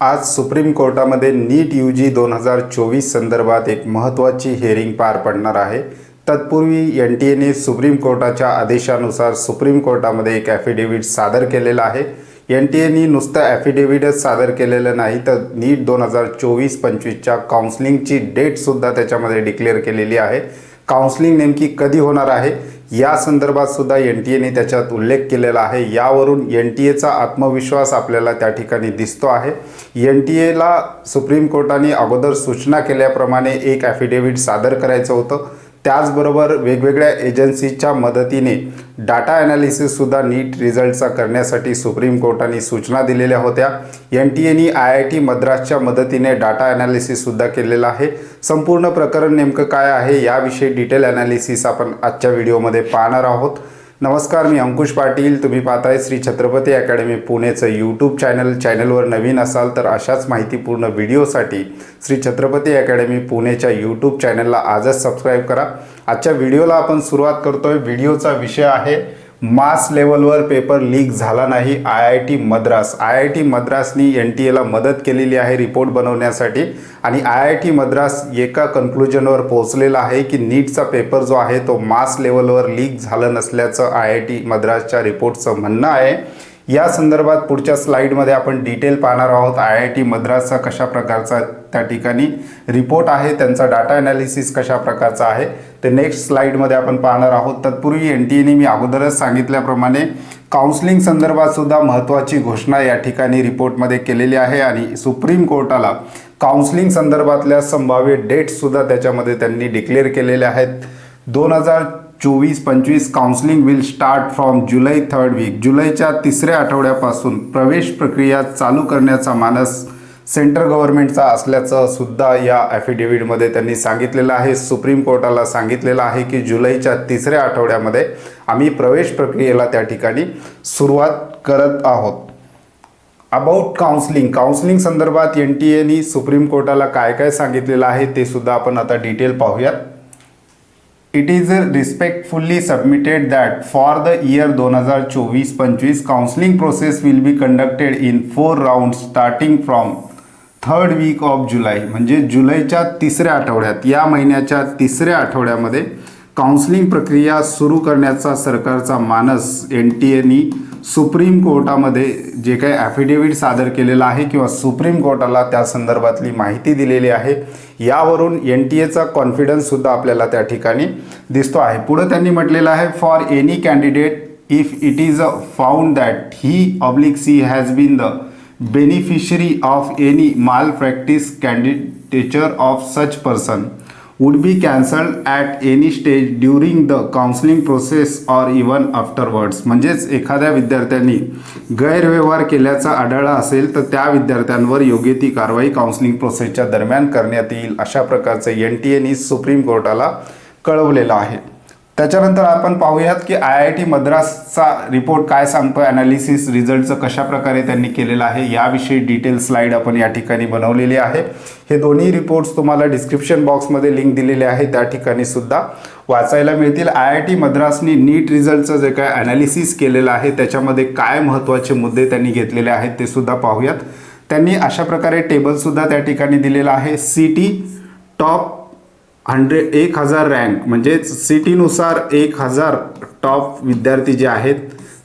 आज सुप्रीम कोर्टामध्ये नीट यू जी दोन हजार चोवीस संदर्भात एक महत्त्वाची हेअरिंग पार पडणार आहे. तत्पूर्वी एन टी एने सुप्रीम कोर्टाच्या आदेशानुसार सुप्रीम कोर्टामध्ये एक ॲफिडेव्हिट सादर केलेलं आहे. एन टी एनी नुसतं ॲफिडेव्हिटच सादर केलेलं नाही तर नीट दोन हजार चोवीस पंचवीसच्या काउन्सिलिंगची डेटसुद्धा त्याच्यामध्ये डिक्लेअर केलेली आहे. काउन्सिलिंग नेमकी कधी होणार आहे? या संदर्भात सुद्धा एन टी एने त्याच्यात उल्लेख केलेला आहे. यावरून एन टी एचा आत्मविश्वास आपल्याला त्या ठिकाणी दिसतो आहे. एन टी एला सुप्रीम कोर्टाने अगोदर सूचना केल्याप्रमाणे एक ॲफिडेव्हिट सादर करायचं होतं. त्याचबरोबर वेगवेगळ्या एजन्सीच्या मदतीने डाटा ॲनालिसिससुद्धा नीट रिझल्टचा करण्यासाठी सुप्रीम कोर्टाने सूचना दिलेल्या होत्या. एन टी एनी आय आय टी मद्रासच्या मदतीने डाटा ॲनालिसिससुद्धा केलेला आहे. संपूर्ण प्रकरण नेमकं काय आहे याविषयी डिटेल ॲनालिसिस आपण आजच्या व्हिडिओमध्ये पाहणार आहोत. नमस्कार मी अंकुश पाटील. तुम्ही पाहताय श्री छत्रपती अकॅडमी पुणेचं यूट्यूब चॅनल चॅनलवर नवीन असाल तर अशाच माहितीपूर्ण व्हिडिओसाठी श्री छत्रपती अकॅडमी पुणेच्या यूट्यूब चॅनलला आजच सबस्क्राईब करा. आजच्या व्हिडिओला आपण सुरुवात करतोय. व्हिडिओचा विषय आहे मास लेवलवर पेपर लीक झाला नाही. I I T Madras. I I T मद्रासनी N T एला मदत केलेली आहे रिपोर्ट बनवण्यासाठी आणि आय आय टी मद्रास एका कन्क्लुजनवर पोहोचलेला आहे की नीटचा पेपर जो आहे तो मास लेवलवर लीक झालं नसल्याचं आय आय टी मद्रासच्या रिपोर्टचं म्हणणं आहे. या संदर्भात पुढच्या स्लाईडमध्ये आपण डिटेल पाहणार आहोत. आय आय टी मद्रासचा कशा प्रकारचा त्या ठिकाणी रिपोर्ट आहे त्यांचा डाटा ॲनालिसिस कशा प्रकारचा आहे ते नेक्स्ट स्लाईडमध्ये आपण पाहणार आहोत. तत्पूर्वी एन टी एने मी अगोदरच सांगितल्याप्रमाणे काउन्सिलिंग संदर्भातसुद्धा महत्त्वाची घोषणा या ठिकाणी रिपोर्टमध्ये केलेली आहे आणि सुप्रीम कोर्टाला काउन्सिलिंग संदर्भातल्या संभाव्य डेट्ससुद्धा त्याच्यामध्ये त्यांनी डिक्लेअर केलेल्या आहेत. दोन हजार चोवीस पंचवीस counselling will start from July third week जुलैच्या तिसऱ्या आठवड्यापासून प्रवेश प्रक्रिया चालू करण्याचा मानस सेंट्रल गव्हर्नमेंटचा असल्याचं सुद्धा या ॲफिडेव्हिटमध्ये त्यांनी सांगितलेलं आहे. सुप्रीम कोर्टाला सांगितलेलं आहे की जुलैच्या तिसऱ्या आठवड्यामध्ये आम्ही प्रवेश प्रक्रियेला त्या ठिकाणी सुरुवात करत आहोत. अबाउट काउन्सिलिंग काउन्सिलिंग संदर्भात एन टी एनी सुप्रीम कोर्टाला काय काय सांगितलेलं आहे ते सुद्धा आपण आता डिटेल पाहूयात. It is respectfully submitted that for the year दोन हजार चोवीस पंचवीस counselling process will be conducted in four round starting from third week of July म्हणजे जुलैच्या तिसऱ्या आठवड्यात या महिन्याच्या तिसऱ्या आठवड्यामध्ये काउन्सिलिंग प्रक्रिया सुरू करण्याचा सरकारचा मानस एन टी एनी सुप्रीम कोर्टामध्ये जे काही ॲफिडेव्हिट सादर केलेलं आहे किंवा सुप्रीम कोर्टाला त्या संदर्भातली माहिती दिलेली आहे. यावरून एन टी एचा कॉन्फिडन्ससुद्धा आपल्याला त्या ठिकाणी दिसतो आहे. पुढं त्यांनी म्हटलेलं आहे for any candidate if it is a found that he oblique she has been the beneficiary of any malpractice candidature of such person would be cancelled at any stage during the counseling process or even afterwards. म्हणजेच एखाद्या विद्यार्थ्यांनी गैरव्यवहार केल्याचा आढळला असेल तर त्या विद्यार्थ्यांवर योग्य ती कारवाई काउन्सिलिंग प्रोसेसच्या दरम्यान करण्यात येईल अशा प्रकारचं एन टी एनी सुप्रीम कोर्टाला कळवलेलं आहे. त्याच्यानंतर आपण पाहूयात की आय आय टी मद्रासचा रिपोर्ट काय सांगतो ॲनालिसिस रिझल्टचं कशा प्रकारे त्यांनी केलेलं आहे? याविषयी डिटेल स्लाईड आपण या ठिकाणी बनवलेली आहे. हे दोन्ही रिपोर्ट्स तुम्हाला डिस्क्रिप्शन बॉक्समध्ये लिंक दिलेले आहे त्या ठिकाणी सुद्धा वाचायला मिळतील. आय आय टी मद्रासनी नीट रिझल्टचं जे काय ॲनालिसिस केलेलं आहे त्याच्यामध्ये काय महत्त्वाचे मुद्दे त्यांनी घेतलेले आहेत ते सुद्धा पाहूयात. त्यांनी अशा प्रकारे टेबलसुद्धा त्या ठिकाणी दिलेलं आहे. सी टी टॉप हंड्रेड एक हजार रँक म्हणजेच सिटीनुसार एक हजार टॉप विद्यार्थी जे आहेत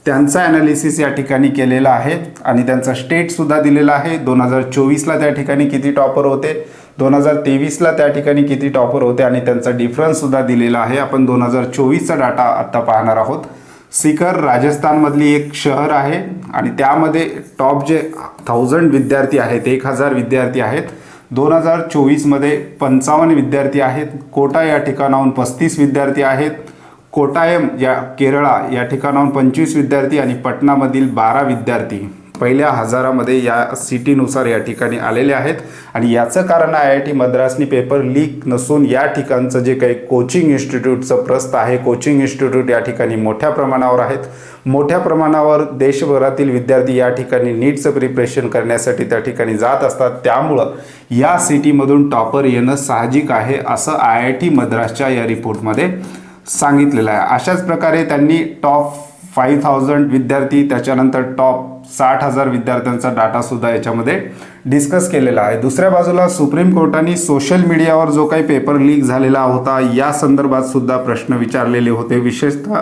त्यांचा ॲनालिसिस या ठिकाणी केलेला आहे आणि त्यांचा स्टेटसुद्धा दिलेला आहे. दोन हजार चोवीसला त्या ठिकाणी किती टॉपर होते? दोन हजार तेवीसला त्या ठिकाणी किती टॉपर होते आणि त्यांचा डिफरन्ससुद्धा दिलेला आहे. आपण दोन हजार चोवीसचा डाटा आत्ता पाहणार आहोत. सिकर राजस्थानमधली एक शहर आहे आणि त्यामध्ये टॉप जे थाउजंड विद्यार्थी आहेत एक हजार विद्यार्थी आहेत दोन हजार चोवीसमध्ये पंचावन्न विद्यार्थी आहेत. कोटा या ठिकाणाहून पस्तीस विद्यार्थी आहेत. कोटायम या केरळा या ठिकाणाहून पंचवीस विद्यार्थी आणि पटनामधील बारा विद्यार्थी. पहिल्या हजारामध्ये या सिटीनुसार या ठिकाणी आलेले आहेत. आणि याचं कारण आय आय टी मद्रासनी पेपर लीक नसून या ठिकाणचं जे काही कोचिंग इन्स्टिट्यूटचं प्रस्त आहे कोचिंग इन्स्टिट्यूट या ठिकाणी मोठ्या प्रमाणावर आहेत. मोठ्या प्रमाणावर देशभरातील विद्यार्थी या ठिकाणी नीटचं प्रिपरेशन करण्यासाठी त्या ठिकाणी जात असतात. त्यामुळं या सिटीमधून टॉपर येणं साहजिक आहे असं आय आय टी मद्रासच्या या रिपोर्टमध्ये सांगितलेलं आहे. अशाच प्रकारे त्यांनी टॉप फाईव्ह थाउजंड विद्यार्थी त्याच्यानंतर टॉप साठ हजार विद्यार्थ्यांचा डाटासुद्धा याच्यामध्ये डिस्कस केलेला आहे. दुसऱ्या बाजूला सुप्रीम कोर्टाने सोशल मीडियावर जो काही पेपर लीक झालेला होता या संदर्भात सुद्धा प्रश्न विचारलेले होते. विशेषतः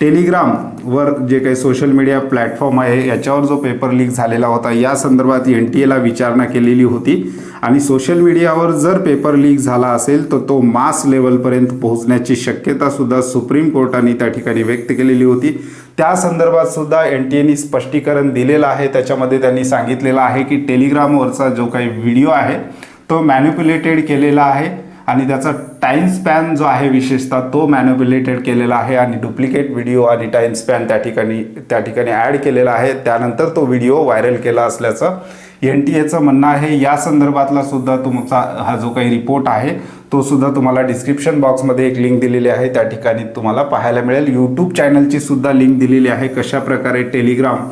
टेलिग्रामवर जे काही सोशल मीडिया प्लॅटफॉर्म आहे याच्यावर जो पेपर लीक झालेला होता या संदर्भात एन टी एला विचारणा केलेली होती. आणि सोशल मीडियावर जर पेपर लीक झाला असेल तर तो मास लेवलपर्यंत पोहोचण्याची शक्यतासुद्धा सुप्रीम कोर्टाने त्या ठिकाणी व्यक्त केलेली होती. त्या संदर्भात सुद्धा एन टी एने स्पष्टीकरण दिलेलं आहे. त्याच्यामध्ये त्यांनी सांगितलेलं आहे की टेलिग्रामवरचा जो काही व्हिडिओ आहे तो मॅन्युप्युलेटेड केलेला आहे. आणि त्याचा टाईम स्पॅन जो आहे विशेषतः तो मॅन्युप्युलेटेड केलेला आहे आणि डुप्लिकेट व्हिडिओ आणि टाईम स्पॅन त्या ठिकाणी त्या ठिकाणी ॲड केलेला आहे. त्यानंतर तो व्हिडिओ व्हायरल केला असल्याचं एन टी एचं म्हणणं आहे. या संदर्भातला सुद्धा तुमचा हा जो काही रिपोर्ट आहे तो सुद्धा तुम्हाला डिस्क्रिप्शन बॉक्समध्ये एक लिंक दिलेली आहे. त्या ठिकाणी तुम्हाला पाहायला मिळेल. यूट्यूब चॅनलची सुद्धा लिंक दिलेली आहे. कशा प्रकारे टेलिग्राम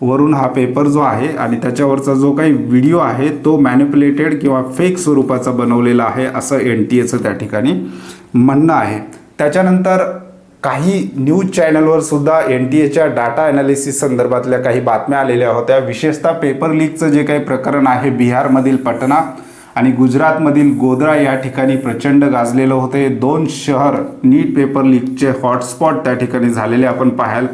वरून हा पेपर जो आहे आणि त्याच्यावरचा जो काही व्हिडिओ आहे तो मॅन्युप्युलेटेड किंवा फेक स्वरूपाचा बनवलेला आहे असं एन टी एचं त्या ठिकाणी म्हणणं आहे. त्याच्यानंतर काही न्यूज चॅनलवर सुद्धा एन टी एच्या डाटा ॲनालिसिस संदर्भातल्या काही बातम्या आलेल्या होत्या. विशेषतः पेपर लीकचं जे काही प्रकरण आहे बिहारमधील पटना आणि गुजरातमधील गोद्रा या ठिकाणी प्रचंड गाजलेलं होते. दोन शहर नीट पेपर लीकचे हॉटस्पॉट त्या ठिकाणी झालेले आपण पाहायला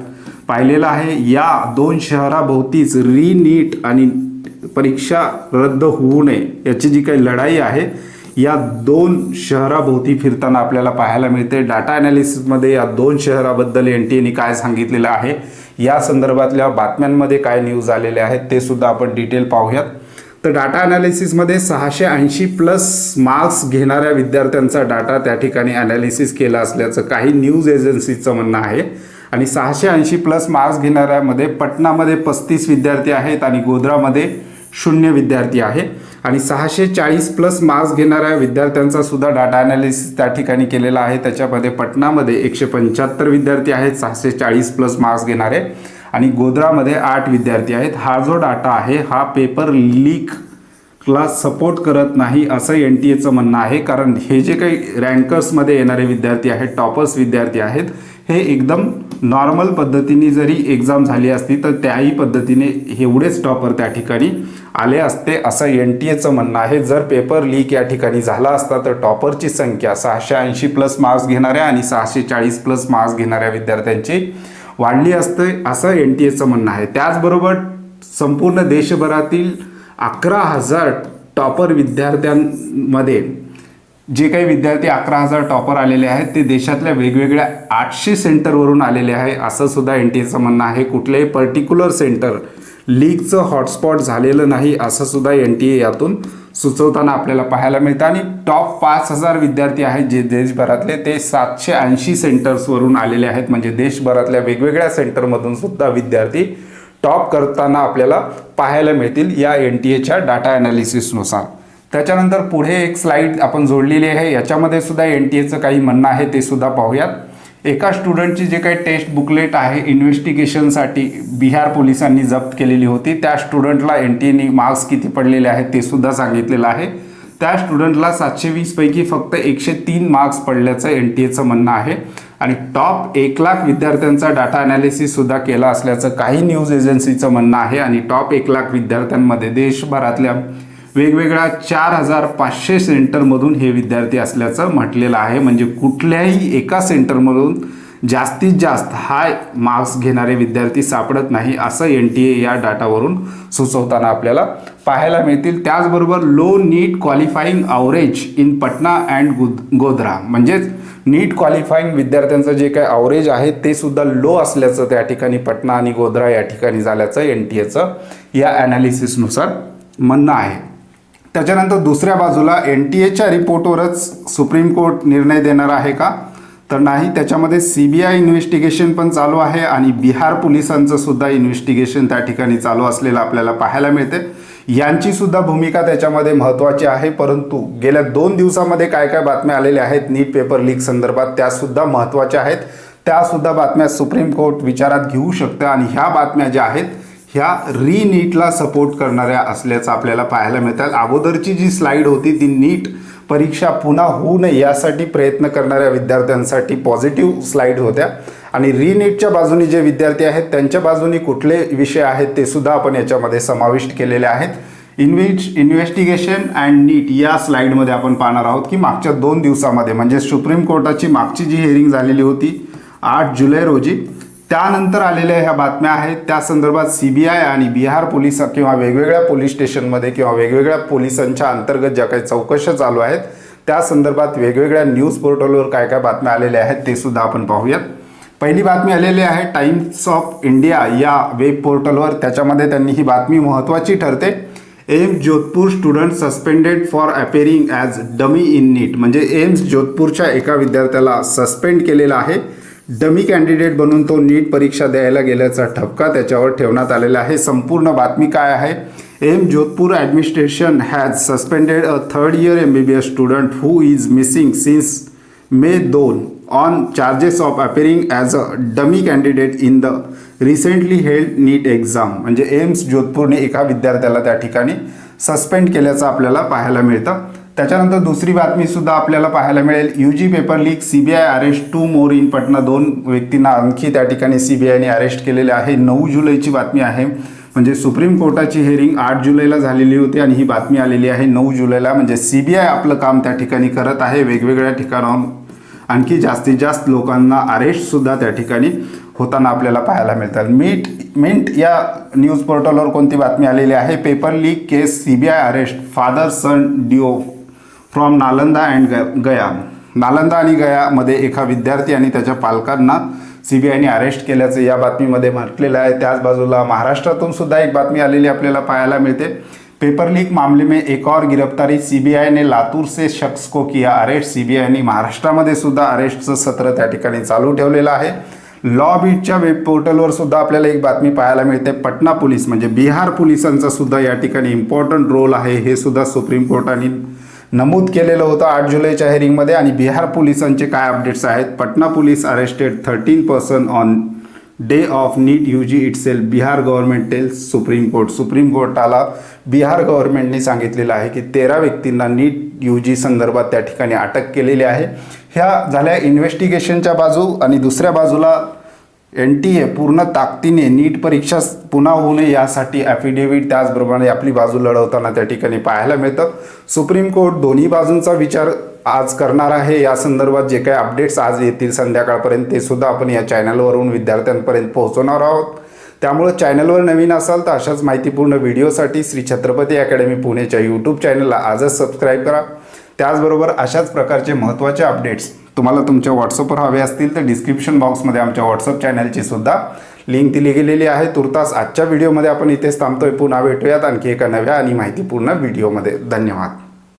पाहिलेलं आहे. या दोन शहराभोवतीच रीनीट आणि परीक्षा रद्द होऊ नये याची जी काही लढाई आहे या दोन शहराभोवती फिरताना आपल्याला पाहायला मिळते. डाटा ॲनालिसिसमध्ये या दोन शहराबद्दल एन टी एने काय सांगितलेलं आहे या संदर्भातल्या बातम्यांमध्ये काय न्यूज आलेले आहेत ते सुद्धा आपण डिटेल पाहूयात. तर डाटा ॲनालिसिसमध्ये सहाशे ऐंशी प्लस मार्क्स घेणाऱ्या विद्यार्थ्यांचा डाटा त्या ठिकाणी ॲनालिसिस केला असल्याचं काही न्यूज एजन्सीचं म्हणणं आहे. आणि सहाशे ऐंशी प्लस मार्क्स घेणाऱ्यामध्ये पटनामध्ये पस्तीस विद्यार्थी आहेत आणि गोध्रामध्ये शून्य विद्यार्थी आहे. आणि सहाशे चाळीस प्लस मार्क्स घेणाऱ्या विद्यार्थ्यांचा सुद्धा डाटा ॲनालिसिस त्या ठिकाणी केलेला आहे. त्याच्यामध्ये पटनामध्ये एकशे पंच्याहत्तर विद्यार्थी आहेत सहाशे चाळीस प्लस मार्क्स घेणारे. आणि गोध्रामध्ये आठ विद्यार्थी आहेत. हा जो डाटा आहे हा पेपर लीक ला सपोर्ट करत नाही असं एन टी एचं म्हणणं आहे. कारण हे जे काही रँकर्समध्ये येणारे विद्यार्थी आहेत टॉपर्स विद्यार्थी आहेत हे एकदम नॉर्मल पद्धतीने जरी एक्झाम झाली असती तर त्याही पद्धतीने एवढेच टॉपर त्या ठिकाणी आले असते असं एन टी एचं म्हणणं आहे. जर पेपर लीक या ठिकाणी झाला असता तर टॉपरची संख्या सहाशे ऐंशी प्लस मार्क्स घेणाऱ्या आणि सहाशे चाळीस प्लस मार्क्स घेणाऱ्या विद्यार्थ्यांची वाढली असते असं एन टी एचं म्हणणं आहे. त्याचबरोबर संपूर्ण देशभरातील अकरा हजार टॉपर विद्यार्थ्यांमध्ये जे काही विद्यार्थी अकरा हजार टॉपर आलेले आहेत ते देशातल्या वेगवेगळ्या आठशे सेंटरवरून आलेले आहे असं सुद्धा एन टी एचं म्हणणं आहे. कुठलंही पर्टिक्युलर सेंटर लीगचं हॉटस्पॉट झालेलं नाही असं सुद्धा एन टी ए यातून सुचवताना आपल्याला पाहायला मिळतं. आणि टॉप पाच हजार विद्यार्थी आहेत जे देशभरातले ते सातशे ऐंशी सेंटर्सवरून आलेले आहेत. म्हणजे देशभरातल्या वेगवेगळ्या सेंटरमधून सुद्धा विद्यार्थी टॉप करताना आपल्याला पाहायला मिळतील या एन टी एच्या डाटा ॲनालिसिसनुसार त्याच्यानंतर पुढे एक स्लाईड आपण जोडलेली आहे. याच्यामध्ये सुद्धा एन टी एचं काही म्हणणं आहे ते सुद्धा पाहूयात. एका स्टुडंटची जे काही टेस्ट बुकलेट आहे इन्व्हेस्टिगेशनसाठी बिहार पोलिसांनी जप्त केलेली होती. त्या स्टुडंटला एन टी एने मार्क्स किती पडलेले आहेत ते सुद्धा सांगितलेलं आहे. त्या स्टुडंटला सातशे वीसपैकी फक्त एकशे तीन मार्क्स पडल्याचं एन टी एचं म्हणणं आहे. आणि टॉप एक लाख विद्यार्थ्यांचा डाटा ॲनालिसिस सुद्धा केला असल्याचं काही न्यूज एजन्सीचं म्हणणं आहे. आणि टॉप एक लाख विद्यार्थ्यांमध्ये देशभरातल्या वेगवेगळ्या चार हजार पाचशे सेंटरमधून हे विद्यार्थी असल्याचं म्हटलेलं आहे. म्हणजे कुठल्याही एका सेंटरमधून जास्तीत जास्त हाय मार्क्स घेणारे विद्यार्थी सापडत नाही असं एन टी ए या डाटावरून सुचवताना आपल्याला पाहायला मिळतील. त्याचबरोबर low NEET qualifying average in Patna and गुद गोधरा म्हणजेच नीट क्वालिफाईंग विद्यार्थ्यांचं जे काही अवरेज आहे ते सुद्धा लो असल्याचं त्या ठिकाणी पटना आणि गोधरा या ठिकाणी झाल्याचं एन टी एचं या ॲनालिसिसनुसार म्हणणं आहे. त्याच्यानंतर दुसऱ्या बाजूला एन टी एच्या रिपोर्टवरच सुप्रीम कोर्ट निर्णय देणार आहे का? तर नाही त्याच्यामध्ये सी बी आय इन्व्हेस्टिगेशन पण चालू आहे आणि बिहार पोलिसांचं सुद्धा इन्व्हेस्टिगेशन त्या ठिकाणी चालू असलेलं आपल्याला पाहायला मिळते यांची सुद्धा भूमिका त्याच्यामध्ये महत्त्वाची आहे परंतु गेल्या दोन दिवसामध्ये काय काय बातम्या आलेल्या आहेत नीट पेपर लीक संदर्भात त्या सुद्धा महत्त्वाच्या आहेत. त्या सुद्धा बातम्या सुप्रीम कोर्ट विचारात घेऊ शकतं आणि ह्या बातम्या ज्या आहेत ह्या री नीटला सपोर्ट करणाऱ्या असल्याचं आपल्याला पाहायला मिळतात. अगोदरची जी स्लाईड होती ती नीट परीक्षा पुन्हा होऊ नये यासाठी प्रयत्न करणाऱ्या विद्यार्थ्यांसाठी पॉझिटिव्ह स्लाईड होत्या. आणि री नीटच्या जे विद्यार्थी आहेत त्यांच्या बाजूने कुठले विषय आहेत ते सुद्धा आपण याच्यामध्ये समाविष्ट केलेले आहेत. इन्व्हेज इन्व्हेस्टिगेशन अँड नीट या स्लाईडमध्ये आपण पाहणार आहोत की मागच्या दोन दिवसामध्ये म्हणजे सुप्रीम कोर्टाची मागची जी हिअरिंग झालेली होती आठ जुलै रोजी त्यानंतर आलेल्या ह्या बातम्या आहेत. त्या संदर्भात सी बी आय आणि बिहार पोलीस किंवा वेगवेगळ्या पोलीस स्टेशनमध्ये किंवा वेगवेगळ्या पोलिसांच्या अंतर्गत ज्या काही चौकशा चालू आहेत त्या संदर्भात वेगवेगळ्या न्यूज पोर्टलवर काय काय बातम्या आलेल्या आहेत ते सुद्धा आपण पाहूयात. पहिली बातमी आलेली आहे टाइम्स ऑफ इंडिया या वेब पोर्टलवर. त्याच्यामध्ये त्यांनी ही बातमी महत्त्वाची ठरते. AIIMS Jodhpur student suspended for appearing as dummy in NEET. म्हणजे एम्स जोधपूरच्या एका विद्यार्थ्याला सस्पेंड केलेला आहे. डमी कॅन्डिडेट बनून तो नीट परीक्षा द्यायला गेल्याचा ठपका त्याच्यावर ठेवण्यात आलेला आहे. संपूर्ण बातमी काय आहे? AIIMS Jodhpur administration has suspended a third year M B B S student who is missing since May दोन on charges of appearing as a dummy candidate in the recently held NEET exam. म्हणजे AIIMS जोधपूरने एका विद्यार्थ्याला त्या ठिकाणी suspend केल्याचं आपल्याला पाहायला मिळतं. त्याच्यानंतर दुसरी बातमी सुद्धा आपल्याला पाहायला मिळेल. U G paper leak C B I arrest two more in Patna दोन व्यक्तींना आणखी त्या ठिकाणी सी बी आयने अरेस्ट केलेले आहे. नऊ जुलैची बातमी आहे. म्हणजे सुप्रीम कोर्टाची हेरिंग आठ जुलैला झालेली होती आणि ही बातमी आलेली आहे नऊ जुलैला. म्हणजे सी बी आय आपलं काम त्या ठिकाणी करत आहे वेगवेगळ्या ठिकाणाहून. आणखी जास्तीत जास्त लोकांना अरेस्टसुद्धा त्या ठिकाणी होताना आपल्याला पाहायला मिळतात. मीट मिंट या न्यूज पोर्टलवर कोणती बातमी आलेली आहे? Paper leak case C B I arrest father son duo from Nalanda and Gaya. Nalanda आणि गयामध्ये एका विद्यार्थी आणि त्याच्या पालकांना सी बी आयने अरेस्ट केल्याचं या बातमीमध्ये म्हटलेलं आहे. त्याच बाजूला महाराष्ट्रातून सुद्धा एक बातमी आलेली आपल्याला पाहायला मिळते. पेपर लीक मामले में एक और गिरफ्तारी सी ने लातूर से शख्स को किया अरेस्ट सीबीआयने महाराष्ट्रामध्ये सुद्धा अरेस्टचं सत्र त्या ठिकाणी चालू ठेवलेलं आहे. लॉ बीटच्या वेब पोर्टलवर सुद्धा आपल्याला एक बातमी पाहायला मिळते. पटना पोलीस म्हणजे बिहार पोलिसांचा सुद्धा या ठिकाणी इम्पॉर्टंट रोल आहे. हे सुद्धा सुप्रीम कोर्टाने नमूद केलेलं होतं आठ जुलैच्या हेरिंगमध्ये आणि बिहार पोलिसांचे काय अपडेट्स आहेत? Patna police arrested thirteen person on day of NEET U G it cell Bihar government tells supreme court supreme कोर्टाला बिहार गव्हर्नमेंटने सांगितलेलं आहे की तेरा व्यक्तींना नीट यू जी संदर्भात त्या ठिकाणी अटक केलेली आहे. ह्या झाल्या इन्व्हेस्टिगेशनच्या बाजू आणि दुसऱ्या बाजूला एन टी ए पूर्ण ताकदीने नीट परीक्षा पुन्हा होऊ नये यासाठी ॲफिडेव्हिट त्याचप्रमाणे आपली बाजू लढवताना त्या ठिकाणी पाहायला मिळतं. सुप्रीम कोर्ट दोन्ही बाजूंचा विचार आज करणार आहे. या संदर्भात जे काही अपडेट्स आज येतील संध्याकाळपर्यंत ते सुद्धा आपण या चॅनलवरून विद्यार्थ्यांपर्यंत पोहोचवणार आहोत. त्यामुळं चॅनलवर नवीन असाल तर अशाच माहितीपूर्ण व्हिडिओसाठी श्री छत्रपती अकॅडमी पुणेच्या यूट्यूब चॅनलला आजच सबस्क्राईब करा. त्याचबरोबर अशाच प्रकारचे महत्त्वाचे अपडेट्स तुम्हाला तुमच्या व्हॉट्सअपवर हवे असतील तर डिस्क्रिप्शन बॉक्समध्ये आमच्या व्हॉट्सअप चॅनलची सुद्धा लिंक दिली गेलेली आहे. तुर्तास आजच्या व्हिडिओमध्ये आपण इथेच थांबतोय. पुन्हा भेटूयात आणखी एका नव्या आणि माहितीपूर्ण व्हिडिओमध्ये धन्यवाद.